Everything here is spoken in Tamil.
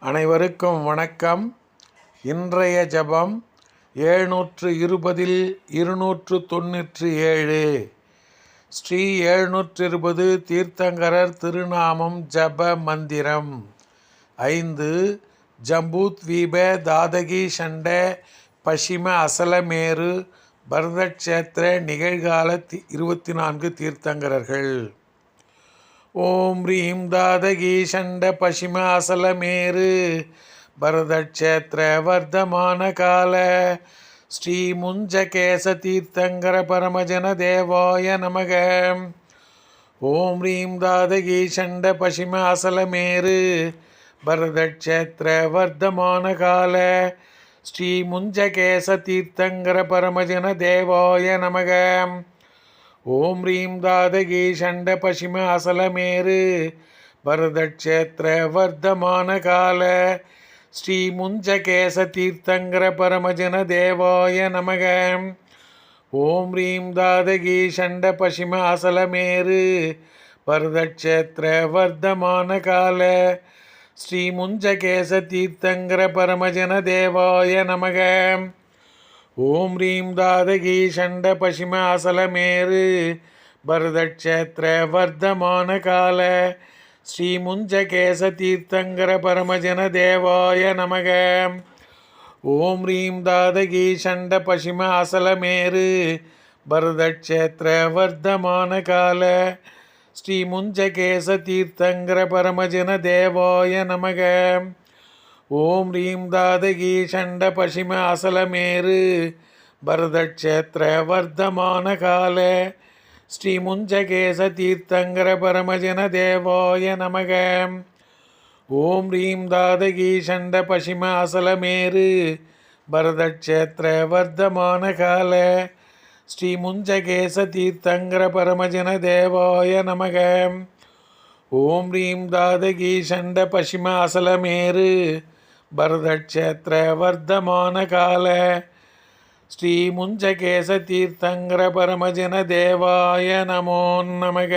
அனைவருக்கும் வணக்கம். இன்றைய ஜபம் ஏழ்நூற்று இருபதில் இருநூற்று தொண்ணூற்று ஏழு ஸ்ரீ எழுநூற்று இருபது தீர்த்தங்கரர் திருநாமம் ஜப மந்திரம். ஐந்து ஜம்பூத்வீப தாதகி சண்ட பசிம அசலமேரு பரதக்ஷேத்திர நிகழ்கால தி- இருபத்தி நான்கு தீர்த்தங்கரர்கள். ஓம் ரீம் தாதகி சண்ட பஷிம பரதக்ஷேத்திர வர்த்தமான கால. ஸ்ரீ முஞ்சகேச தீர்த்தங்கர பரமஜன தேவாய நமக. ஓம் ரீம் தாதகி சண்ட பஷிம பரதக்ஷேத்திர வர்த்தமான கால. ஸ்ரீ முஞ்சகேச தீர்த்தங்கர பரமஜன தேவாய நமகம் ஓம் ரீம் தாதகி சண்ட பசிம அசலமேரு பரதக்ஷேத்திர வர்த்தமான கால. ஸ்ரீ முஞ்சகேச தீர்த்தங்கர பரமஜன தேவாய நமக. ஓம் ரீம் தாதகி சண்ட பசிம அசலமேரு பரதக்ஷேத்திர வர்த்தமான கால. ஸ்ரீ முஞ்சகேச தீர்த்தங்கர பரமஜன தேவாய நமக. ஓம் ரீம் தாதகி சண்ட பசிம அசலமேறு பரதக்ஷேத்திர வர்த்தமான கால. ஸ்ரீ முஞ்சகேச தீர்த்தங்கர பரமஜன தேவாய நமக. ஓம் ரீம் தாதகி சண்ட பசிம அசலமேறு பரதக்ஷேத்திர வர்த்தமான கால. ஸ்ரீ முஞ்சகேச தீர்த்தங்கர பரமஜன தேவாய நமக. ஓம் ரீம் தாதகி சண்ட பசிம அசலமேறு. பரதக்ஷேத்திர வர்த்தமான கால. ஸ்ரீமுஞ்சகேச தீர்த்தங்கர பரமஜன தேவாய நமக. ஓம் ரீம் தாதகி சண்ட பசிம அசலமேறு. பரதக்ஷேத்திர வர்த்தமான கால. ஸ்ரீமுஞ்சகேச தீர்த்தங்கர பரமஜன தேவாய நமக. ஓம் ரீம் தாதகி சண்ட பசிம அசலமேறு. பரதக்ஷேத்திர வர்த்தமான கால ஸ்ரீ முஞ்சகேச தீர்த்தங்கர பரமஜன தேவாய நமோ நமக.